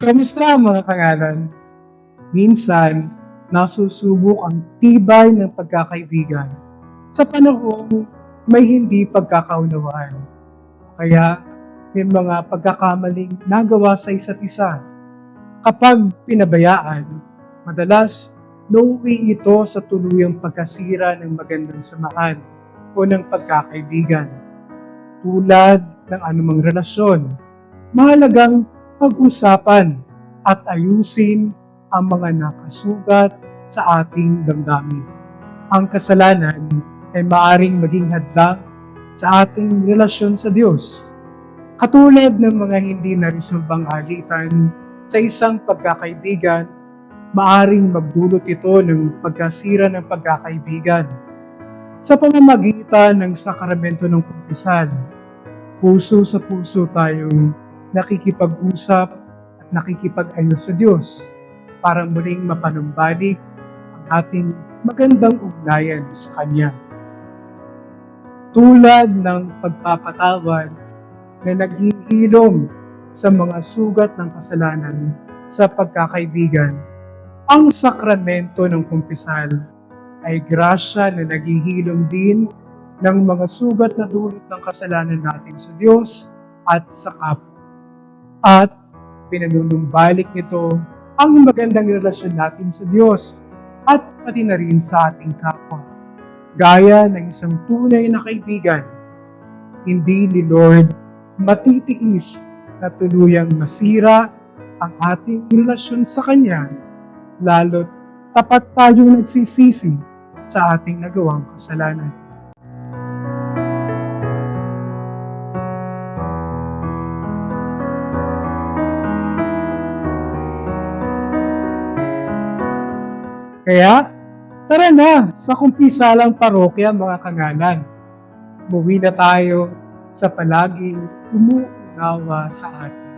Kamusta mga kangalan? Minsan, nasusubok ang tibay ng pagkakaibigan sa panahong may hindi pagkakaunawaan. Kaya may mga pagkakamaling nagawa sa isa't isa. Kapag pinabayaan, madalas nauwi ito sa tuluyang pagkasira ng magandang samahan o ng pagkakaibigan. Tulad ng anumang relasyon, mahalagang pag-usapan at ayusin ang mga nakasugat sa ating damdamin. Ang kasalanan ay maaring maging hadlang sa ating relasyon sa Diyos. Katulad ng mga hindi narisolbang alitan sa isang pagkakaibigan, maaring magdulot ito ng pagkasira ng pagkakaibigan. Sa pamamagitan ng sakaramento ng kumpisal, puso sa puso tayong nakikipag-usap at nakikipag-ayos sa Diyos para muling mapanumbalik ang ating magandang ugnayan sa Kanya. Tulad ng pagpapatawad na naghihilom sa mga sugat ng kasalanan sa pagkakaibigan, ang sakramento ng kumpisal ay grasya na naghihilom din ng mga sugat na dulot ng kasalanan natin sa Diyos at sa kapwa. At pinanunumbalik nito ang magandang relasyon natin sa Diyos at pati na rin sa ating kapwa. Gaya ng isang tunay na kaibigan, hindi ni Lord matitiis na tuluyang masira ang ating relasyon sa Kanya, lalo't tapat tayong nagsisisi sa ating nagawang kasalanan. Kaya, tara na sa kumpisalang parokya mga kangalan. Umuwi na tayo sa palaging umuunawa sa atin.